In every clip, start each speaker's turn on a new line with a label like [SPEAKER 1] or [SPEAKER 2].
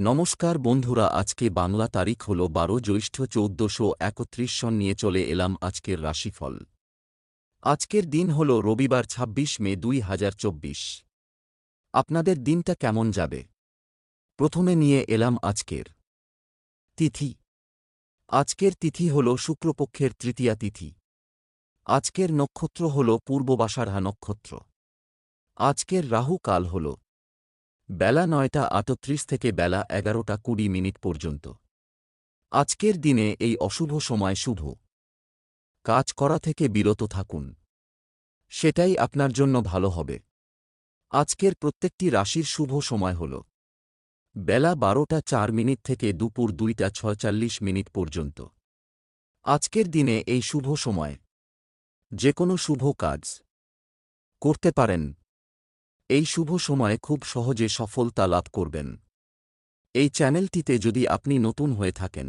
[SPEAKER 1] নমস্কার বন্ধুরা, আজকে বাংলা তারিখ হল বারো জ্যৈষ্ঠ চৌদ্দশো একত্রিশ সন নিয়ে চলে এলাম আজকের রাশিফল। আজকের দিন হল রবিবার ২৬ মে দুই হাজার চব্বিশ। আপনাদের দিনটা কেমন যাবে? প্রথমে নিয়ে এলাম আজকের তিথি। আজকের তিথি হল শুক্রপক্ষের তৃতীয়া তিথি। আজকের নক্ষত্র হল পূর্ববাসারহা নক্ষত্র। আজকের রাহু কাল হল বেলা নয়টা আটত্রিশ থেকে বেলা এগারোটা কুড়ি মিনিট পর্যন্ত। আজকের দিনে এই অশুভ সময় শুভ। কাজ করা থেকে বিরত থাকুন। সেটাই আপনার জন্য ভালো হবে। আজকের প্রত্যেকটি রাশির শুভ সময় হল। বেলা বারোটা চার মিনিট থেকে দুপুর দুইটা ছয়চল্লিশ মিনিট পর্যন্ত। আজকের দিনে এই শুভ সময়। যে কোনো শুভ কাজ। করতে পারেন। এই শুভ সময়ে খুব সহজে সফলতা লাভ করবেন। এই চ্যানেলটিতে যদি আপনি নতুন হয়ে থাকেন,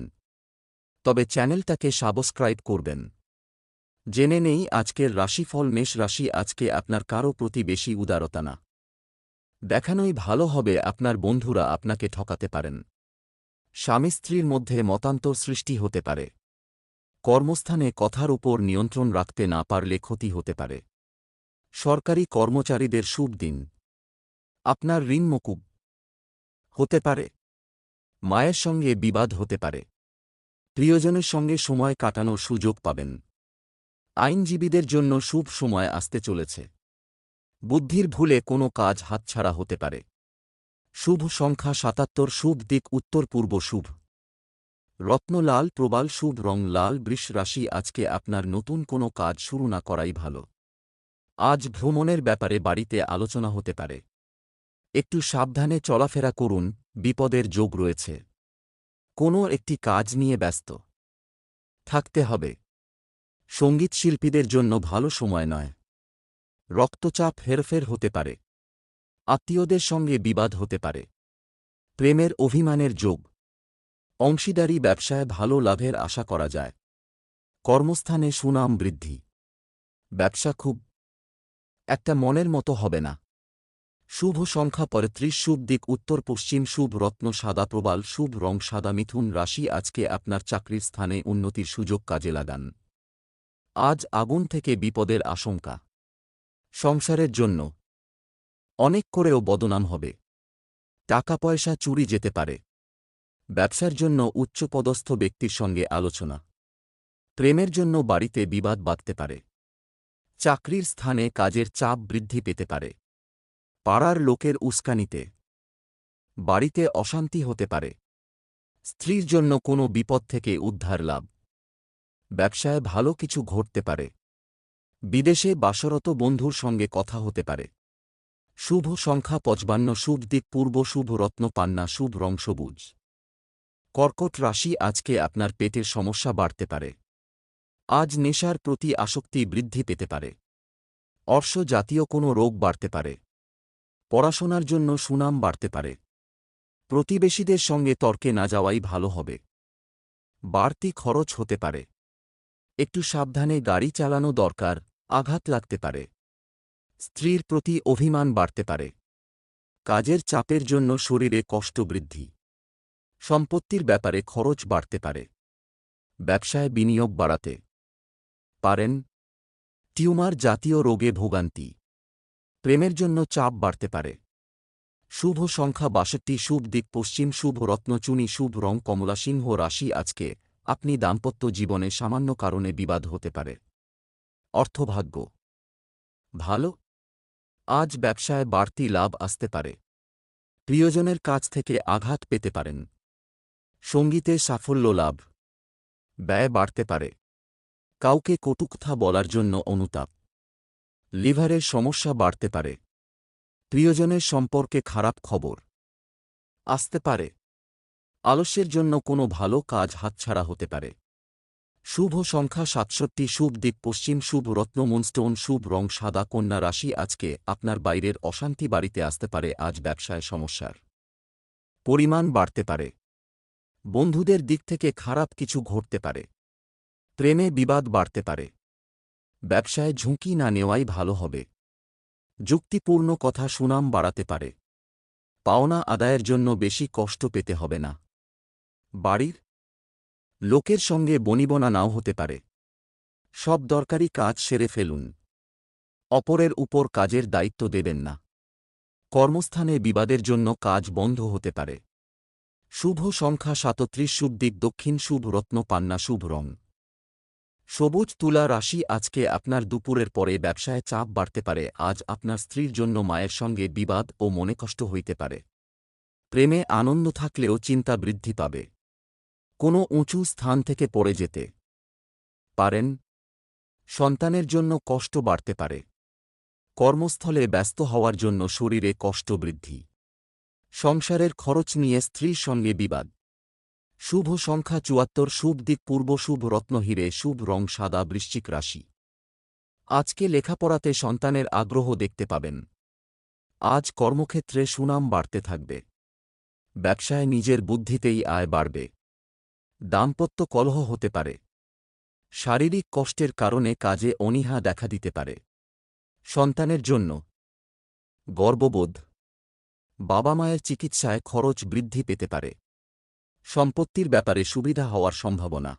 [SPEAKER 1] তবে চ্যানেলটাকে সাবস্ক্রাইব করবেন। জেনে নেই আজকের রাশিফল, মেষ রাশি আজকে আপনার কারও প্রতি বেশি উদারতা না। দেখানোই ভালো হবে আপনার বন্ধুরা আপনাকে ঠকাতে পারেন। স্বামী স্ত্রীর মধ্যে মতান্তর সৃষ্টি হতে পারে। কর্মস্থানে কথার উপর নিয়ন্ত্রণ রাখতে না পারলে ক্ষতি হতে পারে। সরকারি কর্মচারীদের শুভ দিন। আপনার ঋণ মকুব। হতে পারে। মায়ের সঙ্গে বিবাদ হতে পারে। প্রিয়জনের সঙ্গে সময় কাটানোর সুযোগ পাবেন। আইনজীবীদের জন্য শুভ সময় আসতে চলেছে। বুদ্ধির ভুলে কোনো কাজ হাতছাড়া হতে পারে। শুভ সংখ্যা সাতাত্তর, শুভ দিক উত্তর পূর্ব শুভ। রত্নলাল প্রবাল শুভ, রং লাল, বৃষ রাশি, আজকে আপনার নতুন কোনো কাজ শুরু না করাই ভালো। আজ ভ্রমণের ব্যাপারে বাড়িতে আলোচনা হতে পারে। একটু সাবধানে চলাফেরা করুন, বিপদের যোগ রয়েছে। কোনো একটি কাজ নিয়ে ব্যস্ত। থাকতে হবে। সংগীত শিল্পীদের জন্য ভালো সময় নয়। রক্তচাপ হেরফের হতে পারে। আত্মীয়দের সঙ্গে বিবাদ হতে পারে। প্রেমের অভিমানের যোগ। অংশীদারি ব্যবসায় ভালো লাভের আশা করা যায়। কর্মস্থানে সুনাম বৃদ্ধি। ব্যবসা খুব একটা মনের মতো হবে না। শুভ সংখ্যা পঁয়ত্রিশ শুভ দিক উত্তর পশ্চিম, শুভ রত্ন সাদা প্রবাল, শুভ রং সাদা মিথুন রাশি, আজকে আপনার চাকরির স্থানে উন্নতির সুযোগ কাজে লাগান। আজ আগুন থেকে বিপদের আশঙ্কা। সংসারের জন্য অনেক করেও বদনাম হবে। টাকা পয়সা চুরি যেতে পারে। ব্যবসার জন্য উচ্চপদস্থ ব্যক্তির সঙ্গে আলোচনা। প্রেমের জন্য বাড়িতে বিবাদ বাঁধতে পারে। চাকরির স্থানে কাজের চাপ বৃদ্ধি পেতে পারে। পাড়ার লোকের উস্কানিতে। বাড়িতে অশান্তি হতে পারে। স্ত্রীর জন্য কোনো বিপদ থেকে উদ্ধার লাভ। ব্যবসায় ভালো কিছু ঘটতে পারে। বিদেশে বাসরত বন্ধুর সঙ্গে কথা হতে পারে। শুভ সংখ্যা পচবান্ন শুভ দিক পূর্ব, শুভ রত্ন পান্না, শুভ রং সবুজ। কর্কট রাশি আজকে আপনার পেটের সমস্যা বাড়তে পারে। আজ নেশার প্রতি আসক্তি বৃদ্ধি পেতে পারে। অর্শ জাতীয় কোনো রোগ বাড়তে পারে। পড়াশোনার জন্য সুনাম বাড়তে পারে। প্রতিবেশীদের সঙ্গে তর্কে না যাওয়াই ভালো হবে। বাড়তি খরচ হতে পারে। একটু সাবধানে গাড়ি চালানো দরকার, আঘাত লাগতে পারে। স্ত্রীর প্রতি অভিমান বাড়তে পারে। কাজের চাপের জন্য শরীরে কষ্ট বৃদ্ধি। সম্পত্তির ব্যাপারে খরচ বাড়তে পারে। ব্যবসায় বিনিয়োগ বাড়াতে। পারেন। টিউমার জাতীয় রোগে ভোগান্তি। প্রেমের জন্য চাপ বাড়তে পারে। শুভ সংখ্যা বাষট্টি, শুভ দিক পশ্চিম, শুভ রত্নচুনি শুভ রং, কমলা, সিংহ রাশি আজকে আপনি দাম্পত্য জীবনে সামান্য কারণে বিবাদ হতে পারে। অর্থভাগ্য। ভালো। আজ ব্যবসায় বাড়তি লাভ আসতে পারে। প্রিয়জনের কাছ থেকে আঘাত পেতে পারেন। সঙ্গীতে সাফল্য লাভ। ব্যয় বাড়তে পারে। কাউকে কটুকথা বলার জন্য অনুতাপ। লিভারের সমস্যা বাড়তে পারে। প্রিয়জনের সম্পর্কে খারাপ খবর। আসতে পারে। আলস্যের জন্য কোনো ভালো কাজ হাতছাড়া হতে পারে। শুভ সংখ্যা সাতষট্টি, শুভ দিক পশ্চিম, শুভ রত্ন, মুনস্টোন, শুভ রং, সাদা কন্যা রাশি আজকে আপনার বাইরের অশান্তি বাড়িতে আসতে পারে, আজ ব্যবসায় সমস্যার পরিমাণ বাড়তে পারে। বন্ধুদের দিক থেকে খারাপ কিছু ঘটতে পারে। প্রেমে বিবাদ বাড়তে পারে। ব্যবসায় ঝুঁকি না নেওয়াই ভালো হবে। যুক্তিপূর্ণ কথা সুনাম বাড়াতে পারে। পাওনা আদায়ের জন্য বেশি কষ্ট পেতে হবে না। বাড়ির লোকের সঙ্গে বনিবনা নাও হতে পারে। সব দরকারি কাজ সেরে ফেলুন। অপরের উপর কাজের দায়িত্ব দেবেন না। কর্মস্থানে বিবাদের জন্য কাজ বন্ধ হতে পারে। শুভ সংখ্যা সাতত্রিশ শুভ দিক দক্ষিণ শুভ রত্ন পান্না শুভ রং। সবুজ তুলা রাশি আজকে আপনার দুপুরের পরে ব্যবসায় চাপ বাড়তে পারে। আজ আপনার স্ত্রীর জন্য মায়ের সঙ্গে বিবাদ ও মনে কষ্ট হইতে পারে। প্রেমে আনন্দ থাকলেও চিন্তা বৃদ্ধি পাবে। কোনো উঁচু স্থান থেকে পড়ে যেতে পারেন। সন্তানের জন্য কষ্ট বাড়তে পারে। কর্মস্থলে ব্যস্ত হওয়ার জন্য শরীরে কষ্ট বৃদ্ধি। সংসারের খরচ নিয়ে স্ত্রীর সঙ্গে বিবাদ। শুভ সংখ্যা চুয়াত্তর, শুভ দিক পূর্ব, শুভ রত্নহীরে শুভ রং সাদা, বৃশ্চিক রাশি। আজকে লেখাপড়াতে সন্তানের আগ্রহ দেখতে পাবেন। আজ কর্মক্ষেত্রে সুনাম বাড়তে থাকবে। ব্যবসায় নিজের বুদ্ধিতেই আয় বাড়বে। দাম্পত্য কলহ হতে পারে। শারীরিক কষ্টের কারণে কাজে অনীহা দেখা দিতে পারে। সন্তানের জন্য। গর্ববোধ। বাবা মায়ের চিকিৎসায় খরচ বৃদ্ধি পেতে পারে। সম্পত্তির ব্যাপারে সুবিধা হওয়ার সম্ভাবনা।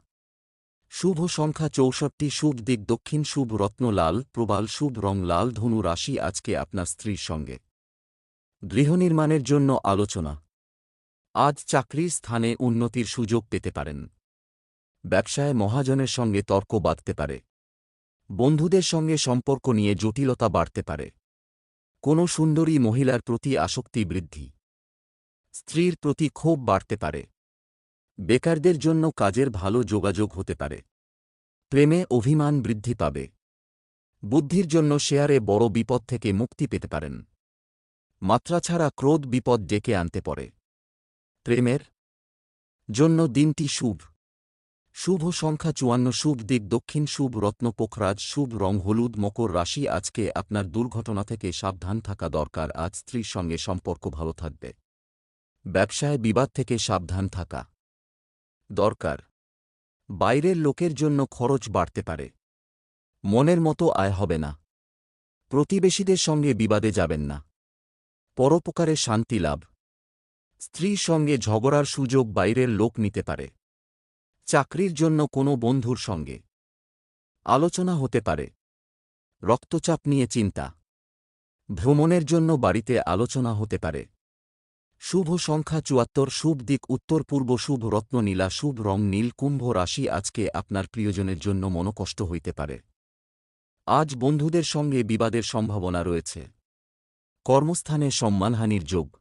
[SPEAKER 1] শুভ সংখ্যা চৌষট্টি, শুভ দিক দক্ষিণ, শুভ রত্ন লাল, প্রবাল, শুভ রং লাল, ধনু রাশি আজকে আপনার স্ত্রীর সঙ্গে। গৃহনির্মাণের জন্য আলোচনা। আজ চাকরির স্থানে উন্নতির সুযোগ পেতে পারেন। ব্যবসায় মহাজনের সঙ্গে তর্ক বাঁধতে পারে। বন্ধুদের সঙ্গে সম্পর্ক নিয়ে জটিলতা বাড়তে পারে। কোনো সুন্দরী মহিলার প্রতি আসক্তি বৃদ্ধি। স্ত্রীর প্রতি ক্ষোভ বাড়তে পারে। বেকারদের জন্য কাজের ভালো যোগাযোগ হতে পারে। প্রেমে অভিমান বৃদ্ধি পাবে। বুদ্ধির জন্য শেয়ারে বড় বিপদ থেকে মুক্তি পেতে পারেন। মাত্রা ছাড়া ক্রোধ বিপদ ডেকে আনতে পারে। প্রেমের জন্য দিনটি শুভ। শুভ সংখ্যা চুয়ান্ন, শুভ দিক দক্ষিণ, শুভ রত্ন পোখরাজ, শুভ রং হলুদ, মকর রাশি। আজকে আপনার দুর্ঘটনা থেকে সাবধান থাকা দরকার। আজ স্ত্রীর সঙ্গে সম্পর্ক ভালো থাকবে। ব্যবসায় বিবাদ থেকে সাবধান থাকা। দরকার। বাইরের লোকের জন্য খরচ বাড়তে পারে। মনের মতো আয় হবে না। প্রতিবেশীদের সঙ্গে বিবাদে যাবেন না। পরোপকারে শান্তি লাভ। স্ত্রীর সঙ্গে ঝগড়ার সুযোগ বাইরের লোক নিতে পারে। চাকরির জন্য কোনো বন্ধুর সঙ্গে। আলোচনা হতে পারে। রক্তচাপ নিয়ে চিন্তা। ভ্রমণের জন্য বাড়িতে আলোচনা হতে পারে। শুভ সংখ্যা চুয়াত্তর, শুভ দিক উত্তর পূর্ব, শুভ রত্ন নীলা, শুভ রং নীল, কুম্ভ রাশি আজকে আপনার প্রিয়জনের জন্য মনকষ্ট হইতে পারে। আজ বন্ধুদের সঙ্গে বিবাদের সম্ভাবনা রয়েছে। কর্মস্থানে সম্মানহানির যোগ।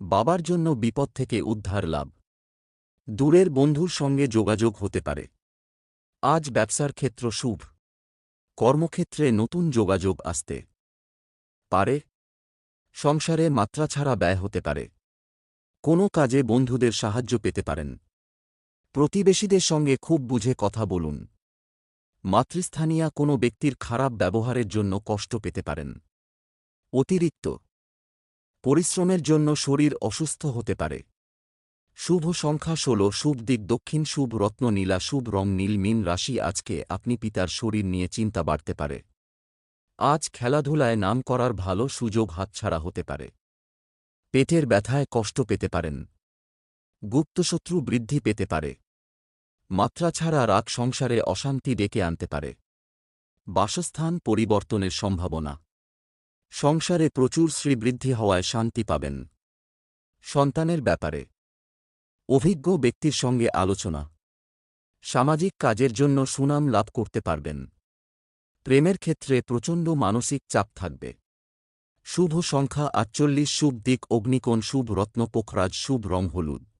[SPEAKER 1] বাবার জন্য বিপদ থেকে উদ্ধার লাভ। দূরের বন্ধুর সঙ্গে যোগাযোগ হতে পারে। আজ ব্যবসার ক্ষেত্র শুভ। কর্মক্ষেত্রে নতুন যোগাযোগ আসতে পারে। সংসারে মাত্রা ছাড়া ব্যয় হতে পারে। কোনো কাজে বন্ধুদের সাহায্য পেতে পারেন। প্রতিবেশীদের সঙ্গে খুব বুঝে কথা বলুন। মাতৃস্থানীয়া কোনো ব্যক্তির খারাপ ব্যবহারের জন্য কষ্ট পেতে পারেন। অতিরিক্ত পরিশ্রমের জন্য শরীর অসুস্থ হতে পারে। শুভ সংখ্যা ষোল, শুভ দিক দক্ষিণ, শুভ রত্ন নীলা, শুভ রং নীল, মিন রাশি আজকে আপনি পিতার শরীর নিয়ে চিন্তা বাড়তে পারে। আজ খেলাধুলায় নাম করার ভালো সুযোগ হাতছাড়া হতে পারে। পেটের ব্যথায় কষ্ট পেতে পারেন। গুপ্তশত্রু বৃদ্ধি পেতে পারে। মাত্রা ছাড়া রাগ সংসারে অশান্তি ডেকে আনতে পারে। বাসস্থান পরিবর্তনের সম্ভাবনা। সংসারে প্রচুর শ্রীবৃদ্ধি হওয়ায় শান্তি পাবেন। সন্তানের ব্যাপারে। অভিজ্ঞ ব্যক্তির সঙ্গে আলোচনা। সামাজিক কাজের জন্য সুনাম লাভ করতে পারবেন। প্রেমের ক্ষেত্রে প্রচণ্ড মানসিক চাপ থাকবে। শুভ সংখ্যা আটচল্লিশ, শুভ দিক অগ্নিকোণ, শুভ রত্ন, পোখরাজ, শুভ রং হলুদ।